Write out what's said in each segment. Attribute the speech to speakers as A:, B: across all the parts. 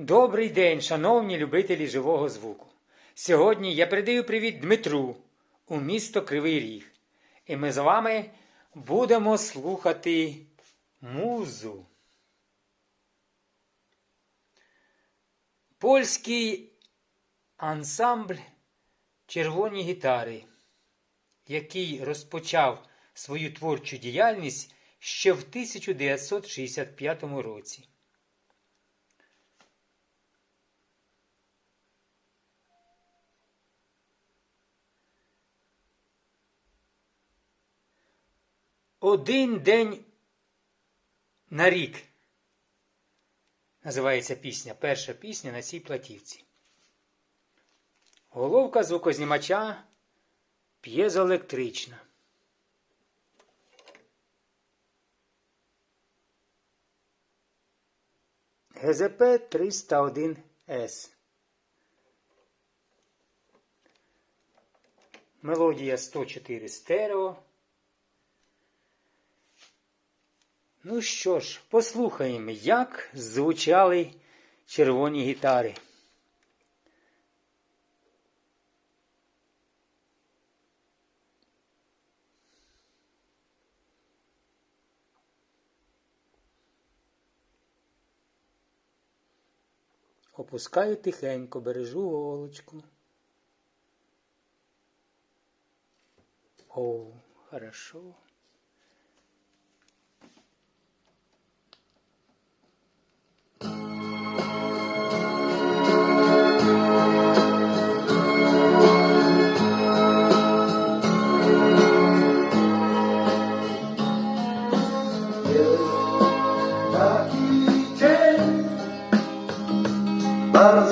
A: Добрий день, шановні любителі живого звуку. Сьогодні я передаю привіт Дмитру у місто Кривий Ріг. І ми з вами будемо слухати музу. Польський ансамбль Червоні гітари, який розпочав свою творчу діяльність ще в 1965 році. Один день на рік. Називається пісня. Перша пісня на цій платівці. Головка звукознімача п'єзоелектрична. ГЗП 301С. Мелодія 104 стерео. Ну що ж, послухаємо, як звучали червоні гітари. Опускаю тихенько, бережу голочку. О, хорошо.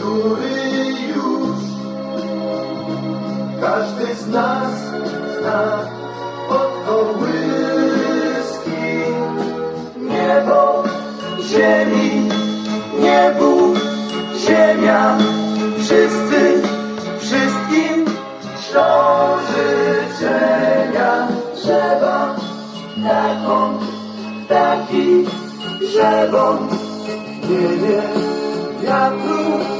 B: który już każdy z nas zna od kołyski. Niebo, ziemi, niebu, ziemia, wszyscy, wszystkim ślą życzenia. Drzewa, taką, taki, drzewom, wieje wiatru,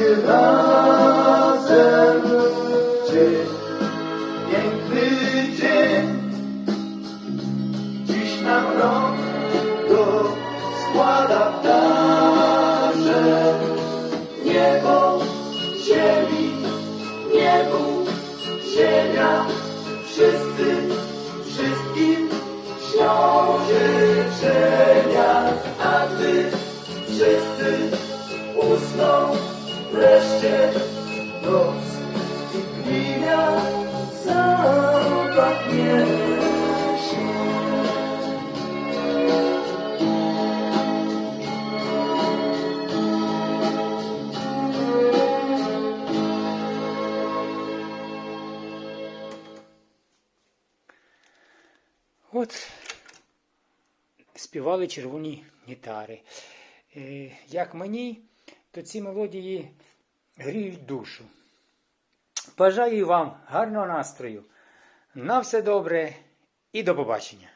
B: wszyscy razem. Dzień, piękny dzień, dziś nam rok to składa w darze. Niebo, ziemi, niebu, ziemia, wszyscy, wszystkim śnią życzenia,
A: От співали червоні гітари. Е, Як мені, то ці мелодії гріють душу. Бажаю вам гарного настрою. На все добре і до побачення!